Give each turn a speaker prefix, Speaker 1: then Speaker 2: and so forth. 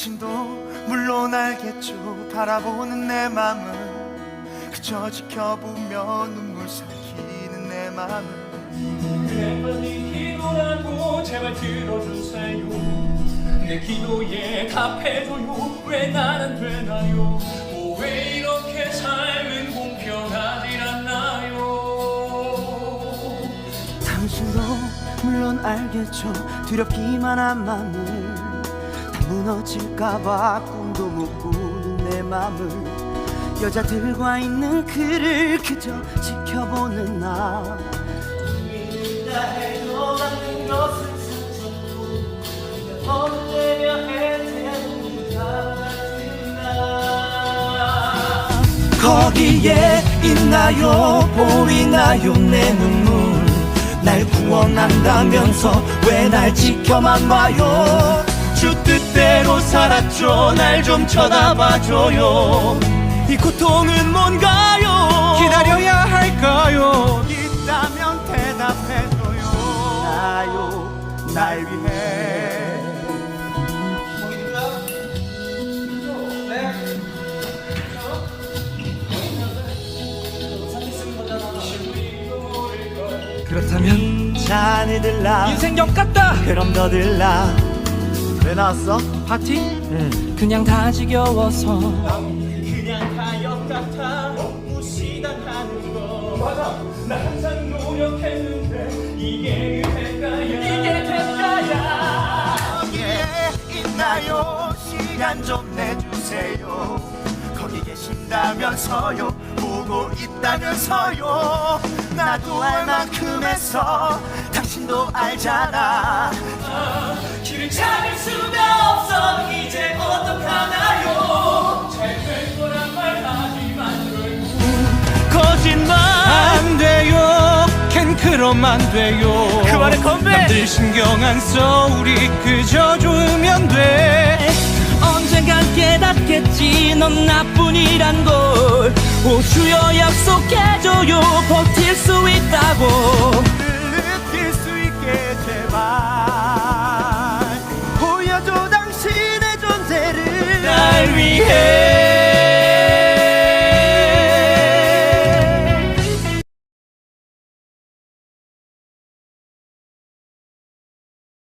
Speaker 1: 당신도 물론 알겠죠. 바라보는 내 맘은 그저 지켜보며 눈물 삼키는 내 맘은
Speaker 2: 그래 빨리 기도라고 제발 들어주세요. 내 기도에 답해줘요. 왜 나는 되나요? 뭐 왜 이렇게 삶은 공평하질 않나요?
Speaker 1: 당신도 물론 알겠죠. 두렵기만 한다 무너질까봐 꿈도 못 꾸는 내 맘을 여자들과 있는 그를 그저 지켜보는 나. 해도 않는 것은 상처고 혼내려 해대는 거기에 있나요? 보이나요? 내 눈물. 날 구원한다면서 왜 날 지켜만 봐요 주 뜻대로 살았죠. 날 좀 쳐다봐줘요. 이 고통은 뭔가요? 기다려야 할까요? 있다면 대답해줘요. 나요 날 위해.
Speaker 3: 그렇다면
Speaker 1: 자네들라.
Speaker 3: 인생 역 같다.
Speaker 1: 그럼 너들라. 왜 나왔어?
Speaker 3: 파티? 그냥 다 지겨워서.
Speaker 2: 그냥 가역 같아. 무시당하는 거. 맞아. 나 항상 노력했는데 이게 대가야 이게 대가야
Speaker 1: 거기에 있나요? 시간 좀 내주세요. 거기 계신다면서요. 보고 있다면서요. 나도 알 만큼 해서 당신도 알잖아.
Speaker 2: 길 을 찾을 수가 없어. 이제 어떡하나요? 잘 될 거란 말 하지만
Speaker 1: 거짓말.
Speaker 3: 안 돼요. 캔 그럼 안 돼요.
Speaker 1: 그 말에 건배!
Speaker 3: 남들 신경 안 써. 우리 그저 좋으면 돼. 언젠간 깨닫겠지. 넌 나뿐이란 걸. 오주여 약속해줘요. 버틸 수 있다고